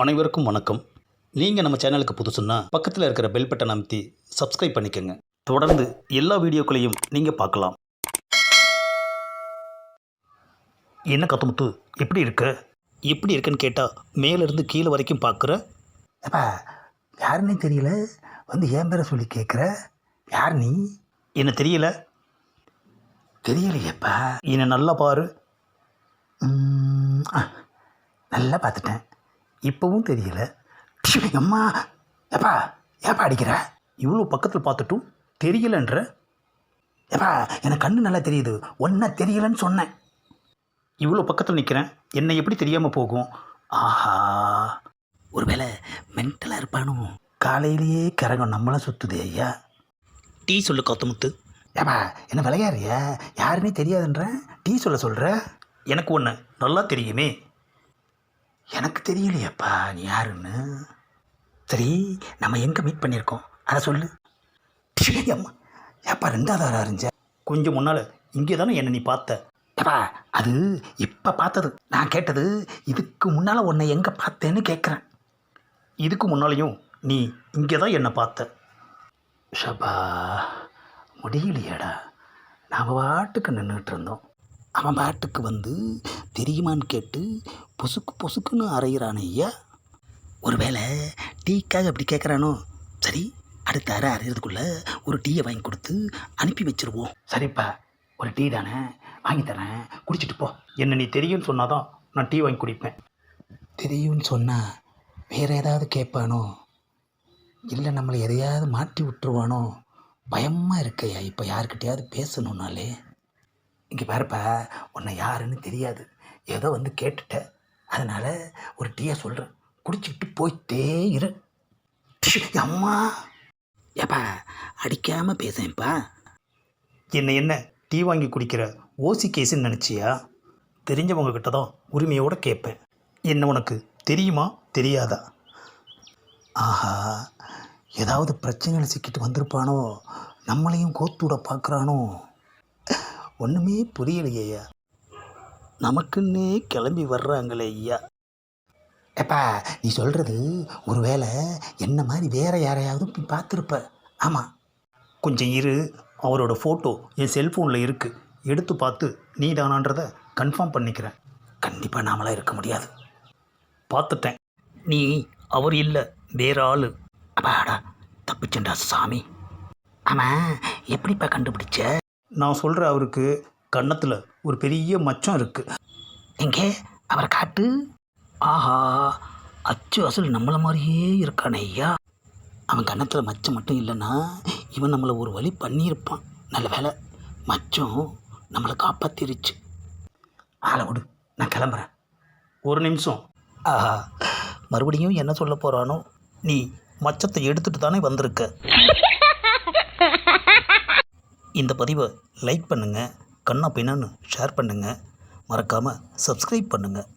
அனைவருக்கும் வணக்கம். நீங்கள் நம்ம சேனலுக்கு புதுசுன்னா பக்கத்தில் இருக்கிற பெல் பட்டனை அமைத்தி சப்ஸ்கிரைப் பண்ணிக்கோங்க. தொடர்ந்து எல்லா வீடியோக்களையும் நீங்கள் பார்க்கலாம். என்ன கத்தமுத்து எப்படி இருக்க? எப்படி இருக்குன்னு கேட்டால் மேலேருந்து கீழே வரைக்கும் பார்க்குற? அப்பா யாருன்னே தெரியல. வந்து ஏன் பேரை சொல்லி கேட்குற? யார் நீ? என்ன தெரியல? தெரியலையேப்பா. என்னை நல்லா பாரு. நல்லா பார்த்துட்டேன். இப்போவும் தெரியல. அம்மா ஏப்பா ஏப்பா அடிக்கிற? இவ்வளோ பக்கத்தில் பார்த்துட்டும் தெரியலன்ற. ஏப்பா எனக்கு கண்ணு நல்லா தெரியுது. ஒன்றா தெரியலன்னு சொன்னேன். இவ்வளோ பக்கத்தில் நிற்கிறேன் என்னை எப்படி தெரியாமல் போகும்? ஆஹா. ஒருவேளை மென்டலாக இருப்பானோ? காலையிலேயே கரகம் நம்மளாம் சுற்றுது ஐயா. டீ சொல்லு காத்தமுத்து ஏப்பா என்ன விளையாடுறியா? யாருன்னே தெரியாதுன்றேன் டீ சொல்ல சொல்கிற எனக்கு ஒன்று நல்லா தெரியுமே. எனக்கு தெரியலையப்பா நீ யாருன்னு. சரி நம்ம எங்கே மீட் பண்ணியிருக்கோம்? அதை சொல்லு. அம்மா. ஏப்பா ரெண்டாவது ஆளா இருந்துச்ச கொஞ்சம் முன்னால் இங்கே தானே என்னை நீ பார்த்த? ஏப்பா அது இப்போ பார்த்தது. நான் கேட்டது இதுக்கு முன்னால் உன்னை எங்கே பார்த்தேன்னு கேட்குறேன் இதுக்கு முன்னாலேயும் நீ இங்கே தான் என்னை பார்த்த. ஷபா முடியலையேடா. நாம் பாட்டுக்கு நின்றுட்டு இருந்தோம். அவன் பாட்டுக்கு வந்து தெரியுமான்னு கேட்டு பொசுக்கு பொசுக்குன்னு அரைகிறானே ஐயா. ஒருவேளை டீக்காக அப்படி கேட்குறானோ சரி அடுத்த அரை அரைகிறதுக்குள்ளே ஒரு டீயை வாங்கி கொடுத்து அனுப்பி வச்சிருவோம். சரிப்பா ஒரு டீ தானே? வாங்கி தரேன். குடிச்சிட்டு போ. என்ன நீ தெரியும்னு சொன்னாதான் நான் டீ வாங்கி குடிப்பேன். தெரியும்னு சொன்னால் வேற ஏதாவது கேட்பானோ? இல்லை நம்மளை எதையாவது மாட்டி விட்டுருவானோ? பயமாக இருக்கையா இப்போ யாருக்கிட்டையாவது பேசணுன்னாலே இங்கே பாருப்பா உன்னை யாருன்னு தெரியாது. ஏதோ வந்து கேட்டுட்ட. அதனால் ஒரு டீயை சொல்கிறேன் குடிச்சிட்டு போயிட்டே இரு. அம்மா. ஏப்பா அடிக்காமல் பேசேன்ப்பா என்னை என்ன? டீ வாங்கி குடிக்கிற ஓசி கேஸுன்னு நினச்சியா? தெரிஞ்சவங்க கிட்ட தான் உரிமையோடு கேட்பேன். என்ன உனக்கு தெரியுமா தெரியாதா? ஆஹா ஏதாவது பிரச்சனையில் சிக்கிட்டு வந்திருப்பானோ? நம்மளையும் கோத்துவிட பார்க்குறானோ? ஒன்றுமே புரியலையா நமக்குன்னே கிளம்பி வர்றாங்களே ஐயா. ஏப்பா நீ சொல்கிறது ஒருவேளை என்ன மாதிரி வேற யாரையாவது பார்த்துருப்ப. ஆமாம் கொஞ்சம் இரு அவரோட ஃபோட்டோ என் செல்ஃபோனில் இருக்குது எடுத்து பார்த்து நீ தானான்றதை கன்ஃபார்ம் பண்ணிக்கிறேன். கண்டிப்பாக நாமளாக இருக்க முடியாது. பார்த்துட்டேன். நீ அவர் இல்லை வேற ஆள். அப்பாடா தப்பிச்சண்டா சாமி. ஆமாம் எப்படிப்பா கண்டுபிடிச்ச? நான் சொல்கிற அவருக்கு கன்னத்தில் ஒரு பெரிய மச்சம் இருக்குது எங்கே? அவரை காட்டு. ஆஹா அச்சு அசல் நம்மளை மாதிரியே இருக்கானே ஐயா. அவன் கன்னத்தில் மச்சம் மட்டும் இல்லைன்னா இவன் நம்மளை ஒரு வழி பண்ணியிருப்பான். நல்ல வேலை மச்சம் நம்மளை காப்பாத்திருச்சு. ஆளை விடு நான் கிளம்புறேன். ஒரு நிமிஷம். ஆஹா மறுபடியும் என்ன சொல்ல போகிறானோ நீ மச்சத்தை எடுத்துட்டு தானே வந்திருக்க. இந்த பதிவை லைக் பண்ணுங்கள் கண்ணா பின்னான்னு ஷேர் பண்ணுங்கள் மறக்காமல் சப்ஸ்கிரைப் பண்ணுங்கள்